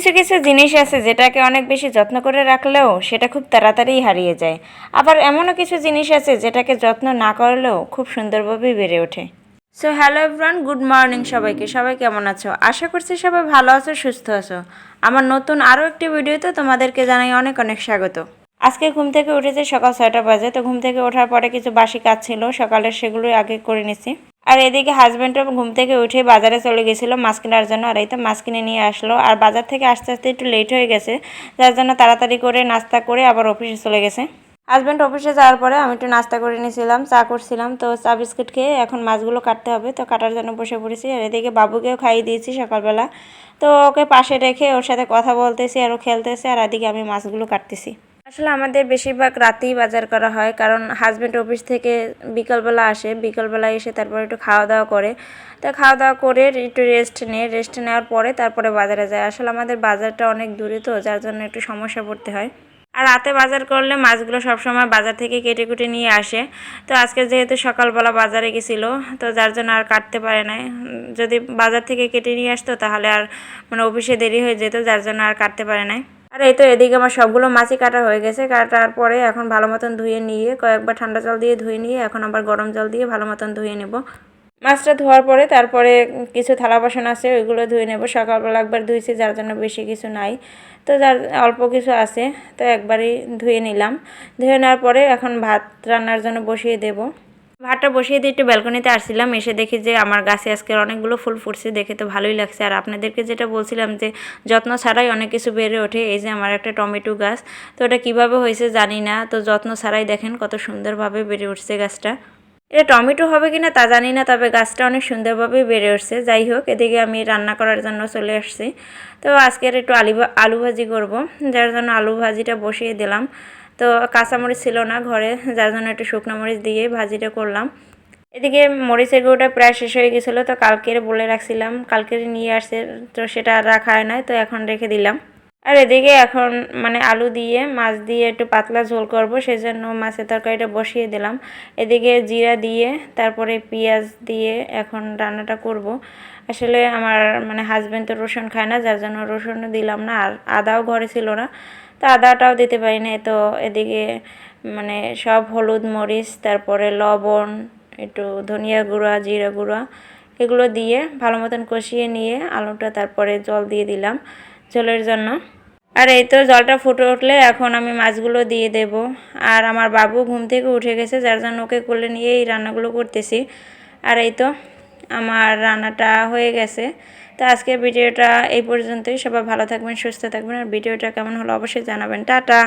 কিছু কিছু জিনিস আছে যেটাকে অনেক বেশি যত্ন করে রাখলেও সেটা খুব তাড়াতাড়ি হারিয়ে যায়। আবার এমনও কিছু জিনিস আছে যেটাকে যত্ন না করলেও খুব সুন্দরভাবে বেড়ে ওঠে। So hello everyone good morning সবাইকে। সবাই কেমন আছো? আশা করছি সবাই ভালো আছো সুস্থ আছো। আমার নতুন আরও একটি ভিডিওতে তোমাদেরকে জানাই অনেক অনেক স্বাগত। আজকে ঘুম থেকে উঠেছে সকাল ছয়টা বাজে। তো ঘুম থেকে ওঠার পরে কিছু বাসি কাজ ছিল সকালের সেগুলোই আগে করে নিছি। আর এদিকে হাজব্যান্ডও ঘুম থেকে উঠে বাজারে চলে গেছিল মাছ কেনার জন্য। আর এই তো মাছ কিনে নিয়ে আসলো। আর বাজার থেকে আস্তে আস্তে একটু লেট হয়ে গেছে। যার জন্য তাড়াতাড়ি করে নাস্তা করে আবার অফিসে চলে গেছে। হাজব্যান্ড অফিসে যাওয়ার পরে আমি একটু নাস্তা করে নিয়েছিলাম, চা করছিলাম। তো চা বিস্কিট খেয়ে এখন মাছগুলো কাটতে হবে। তো কাটার জন্য বসে পড়েছি। আর এদিকে বাবুকেও খাইয়ে দিয়েছি সকালবেলা। তো ওকে পাশে রেখে ওর সাথে কথা বলতেছি আর ও খেলতেছে। আর এদিকে আমি মাছগুলো কাটতেছি। আসলে আমাদের বেশিরভাগ রাতেই বাজার করা হয়, কারণ হাজব্যান্ড অফিস থেকে বিকালবেলা আসে বিকালবেলা এসে তারপর একটু খাওয়া দাওয়া করে। তো খাওয়া দাওয়া করে একটু রেস্ট নিয়ে রেস্ট নেওয়ার পরে তারপরে বাজারে যায়। আসলে আমাদের বাজারটা অনেক দূরে তো, যার জন্য একটু সমস্যা পড়তে হয়। আর রাতে বাজার করলে মাছগুলো সবসময় বাজার থেকে কেটে কুটে নিয়ে আসে। তো আজকে যেহেতু সকালবেলা বাজারে গেছিল, তো যার জন্য আর কাটতে পারে নাই। যদি বাজার থেকে কেটে নিয়ে আসতো, তাহলে আর মানে অফিসে দেরি হয়ে যেত, যার জন্য আর কাটতে পারে নাই। আর, এই তো এদিকে আমার সবগুলো মাছই কাটা হয়ে গেছে। কাটার পরে এখন ভালো মতন ধুয়ে নিয়ে, কয়েকবার ঠান্ডা জল দিয়ে ধুয়ে নিয়ে, এখন আবার গরম জল দিয়ে ভালো মতন ধুয়ে নেব। মাছটা ধোয়ার পরে তারপরে কিছু থালা বাসন আছে, ওইগুলো ধুয়ে নেব। সকালবেলা একবার ধুয়েছি যার জন্য বেশি কিছু নাই। তো যার অল্প কিছু আছে, তো একবারই ধুয়ে নিলাম। ধুয়ে নেওয়ার পরে এখন ভাত রান্নার জন্য বসিয়ে দেব। ভাতটা বসিয়ে দিয়ে একটু ব্যালকনিতে আসছিলাম, এসে দেখি যে আমার গাছে আজকের অনেকগুলো ফুল ফুটছে, দেখে তো ভালোই লাগছে। আর আপনাদেরকে যেটা বলছিলাম যে যত্ন ছাড়াই অনেক কিছু বেড়ে ওঠে, এই যে আমার একটা টমেটো গাছ। তো ওটা কীভাবে হয়েছে জানি না, তো যত্ন ছাড়াই দেখেন কত সুন্দরভাবে বেড়ে উঠছে গাছটা। এটা টমেটো হবে কিনা তা জানি না, তবে গাছটা অনেক সুন্দরভাবে বেড়ে উঠছে। যাই হোক, এদিকে আমি রান্না করার জন্য চলে আসছি। তো আজকের একটু আলু আলু ভাজি করব, যার জন্য আলু ভাজিটা বসিয়ে দিলাম। তো কাঁচামরিচ ছিল না ঘরে, যার জন্য একটু শুকনো মরিচ দিয়ে ভাজিটা করলাম। এদিকে মরিচের গুঁড়োটা প্রায় শেষ হয়ে গেছিল, তো কালকের বলে রাখছিলাম, কালকের নিয়ে আসছে, তো সেটা রাখা হয় নাই, তো এখন রেখে দিলাম। আর এদিকে এখন মানে আলু দিয়ে, মাছ দিয়ে একটু পাতলা ঝোল করব সেই জন্য মাছের তরকারিটা বসিয়ে দিলাম। এদিকে জিরা দিয়ে, তারপরে পেঁয়াজ দিয়ে এখন রান্নাটা করব। আসলে আমার মানে হাজব্যান্ড তো রসুন খায় না, যার জন্য রসুনও দিলাম না, আর আদাও ঘরে ছিল না। তো আদাটাও দিতে পারি না তো এদিকে মানে সব হলুদ মরিচ, তারপরে লবণ, একটু ধনিয়া গুঁড়া, জিরা গুঁড়া, এগুলো দিয়ে ভালো মতন কষিয়ে নিয়ে আলুটা তারপরে জল দিয়ে দিলাম। ঝোলের জন্য। আর এই তো জলটা ফুটে উঠলে এখন আমি মাছগুলো দিয়ে দেব। আর আমার বাবু ঘুম থেকে উঠে গেছে, যার জন্য ওকে কোলে নিয়ে এই রান্নাগুলো করতেছি। আর এই তো আমার রান্নাটা হয়ে গেছে। তো আজকে ভিডিওটা এই পর্যন্তই। সবাই ভালো থাকবেন, সুস্থ থাকবেন। আর ভিডিওটা কেমন হলো অবশ্যই জানাবেন। টাটা!